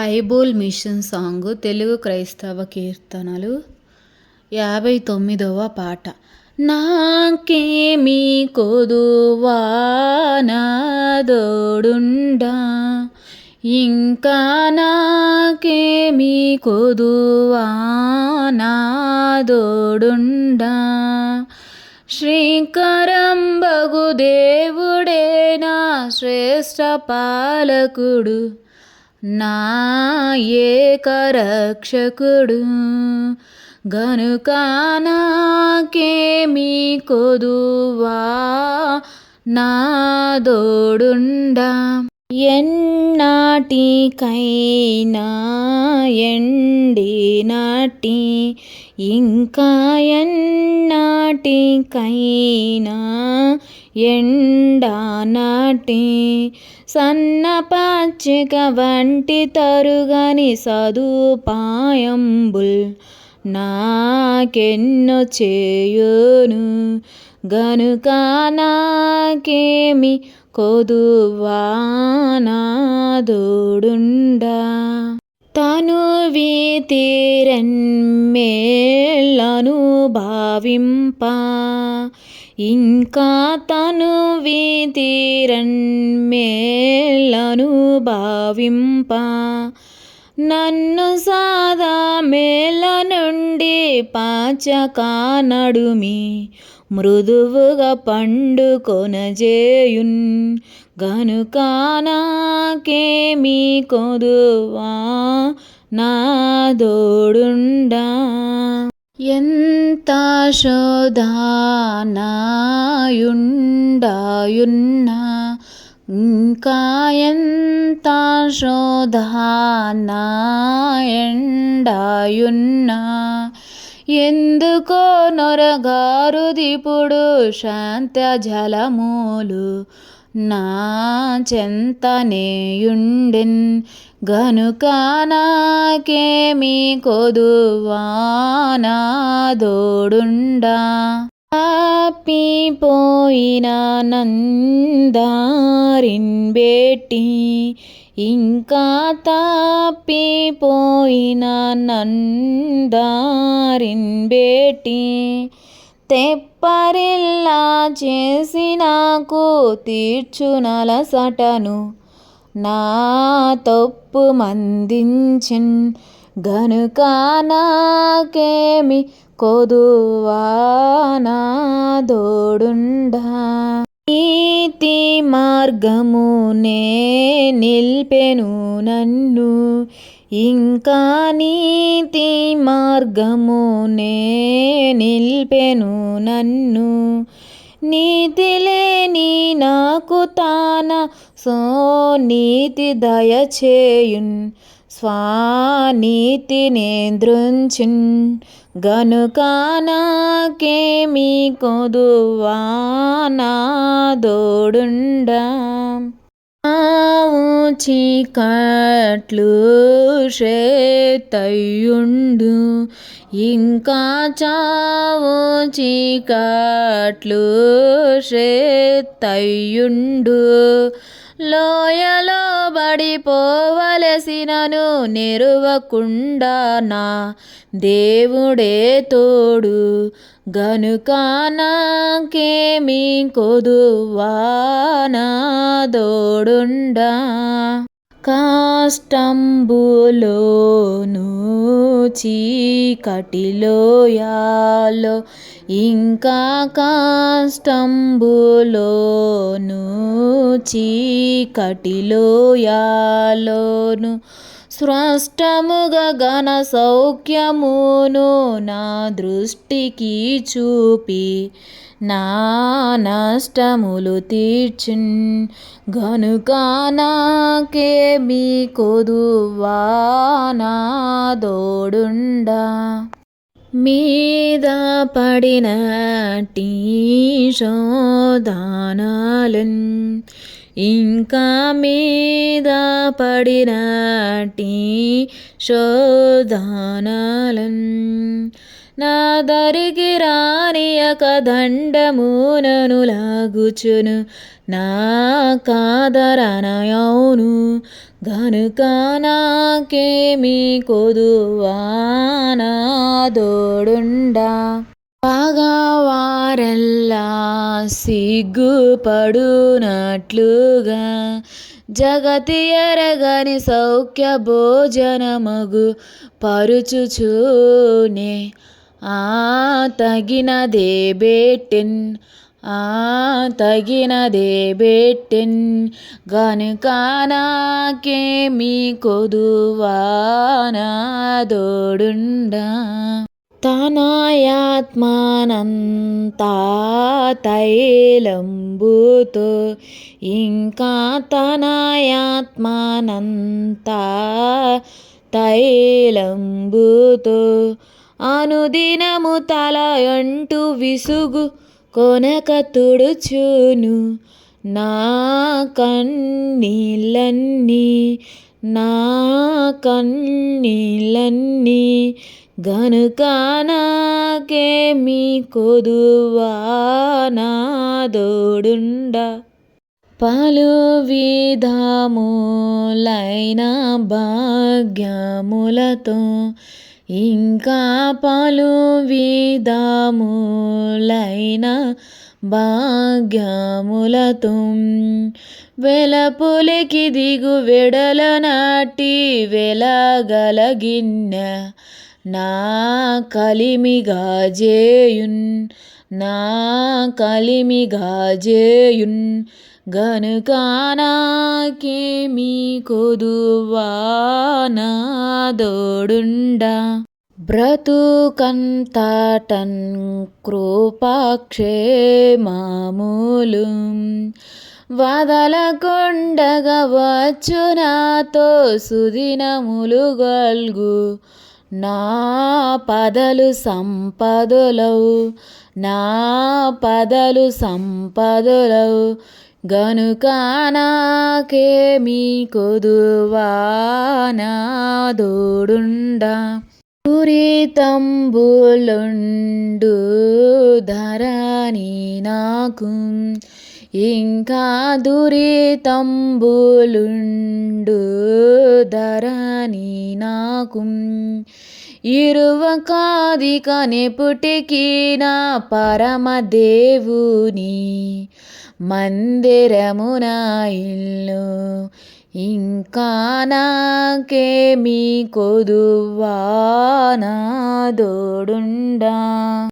Bible machine song Telugu క్రైస్తవ కీర్తనలు యాభై తొమ్మిదవ పాట. నాకేమి కొదువా నాదోడుండా ఇంకా నాకేమి కొదువా నాదోడుండా శ్రీకరం బగు దేవుడే నా శ్రేష్ఠ పాలకుడు నా ఏకరక్షకుడు. గనుక నాకేమీ కొదువా? నాదోడుండా ఎన్నాటికైనా ఎండి నాటి ఇంకా ఎన్నాటికైనా ఎండా నాటి సన్న పచ్చిక వంటి తరుగని సదుపాయంబుల్ నాకెన్నో చేయును. గనుక నాకేమి కొదువా నాదోడుండా తను వీతిరెన్మేళ్ళను భావింప ఇంకా తను వీతిరన్మేళ్ళను భావింప. నన్ను సాదా మేళ నుండి పాచకానడుమి మృదువుగా పండుకొనజేయున్ గనుక నాకేమీ కొదువా? నా దోడుండా. ఎంత శోధానాయుండాయున్నా ఇంకా ఎంత శోధానాయండాయున్నా ఎందుకో నొరగారు దిపుడు శాంత జలములు నా చెంతనేయుండెన్. గనుక నాకేమి కొదువా నాదోడుండా తప్పిపోయిన నందారిన్ బేటి ఇంకా తప్పిపోయిన నందారిన్ బేటి తెప్పరిల్లా చేసి నాకు తీర్చునలసటను నా తప్పు మందించిన్. గనుక నాకేమి కొదువా నాదోడుండా నీతి మార్గమునే నిల్పెను నన్ను ఇంకా నీతి మార్గమునే నిల్పెను నన్ను. నీతి లేని నాకు తాన సో నీతి దయచేయున్. స్వానీతి నేంద్రుంచిన్. గనుక నాకేమీ కొదువా నాదోడుండా చీకట్లు శ్రేతయ్యుండు ఇంకా చావు చీకట్లు శ్రేతయ్యుండు లోయలో బడిపోవలసినను నెరువకుండా నా దేవుడే తోడు. గనుక నాకేమి కొదువా నాదోడుండా కాష్టంబులోను చీకటిలోయాలో ఇంకా కాష్టంబులోను చీకటిలోయాలోను స్పష్టముగా ఘన సౌఖ్యమును నా దృష్టికి చూపి నా నష్టములు తీర్చిన్. గనుక నాకేమి కొదువా నాదోడుండా మీద పడిన శోధానాలన్ ఇంకా మీద పడినట్టి శోధానాలన్ నా దరికి రానియక దండమునను లాగుచును. నా కాదరనయౌను గనుక నాకేమి కొదువానా దోడుండా పగవారెల్లా సిగ్గుపడునట్లుగా. జగతి ఎరగని సౌఖ్య భోజనమగు పరుచుచూనే. ఆ తగినదే బేటెన్ ఆ తగినదే బేటెన్ గనుక నాకేమి కొదువానా దోడుండా తనయాత్మానంతా తైలంబుతో ఇంకా తనయాత్మానంతా తైలంబుతో అనుదినము తల అంటూ విసుగు కొనక తుడుచును నా కన్నీళ్ళన్నీ నా కన్నీళ్ళన్నీ గనుక నాకేమి కొదువానా దోడుండా. పలు విధములైన భాగ్యములతో ఇంకా పలు విధాములైన భాగ్యములతో వెలపులికి దిగు వెడల నాటి వెలగలగిన్న నా కలిమిగా జేయున్ నా కలిమి గాజేయున్ గనుక నాకేమి కొదువానా దోడుండా బ్రతుకంతటన్ కృపాక్షేమములు వదలకొండగా వచ్చు నాతో సుదినములు గల్గు నా పదలు సంపదలవు నా పదలు సంపదలవు. గనుక నాకేమి కొదువానా దోడుండా. దురితంబులుండు ధరణి నాకు. ఇంకా దురితంబులుండు ధరణి నాకు. ఇరువ కాదిక నెపుటికి నా పరమదేవుని మందిరమున ఇల్లు ఇంకా నాకేమి కొదువానా దోడుండా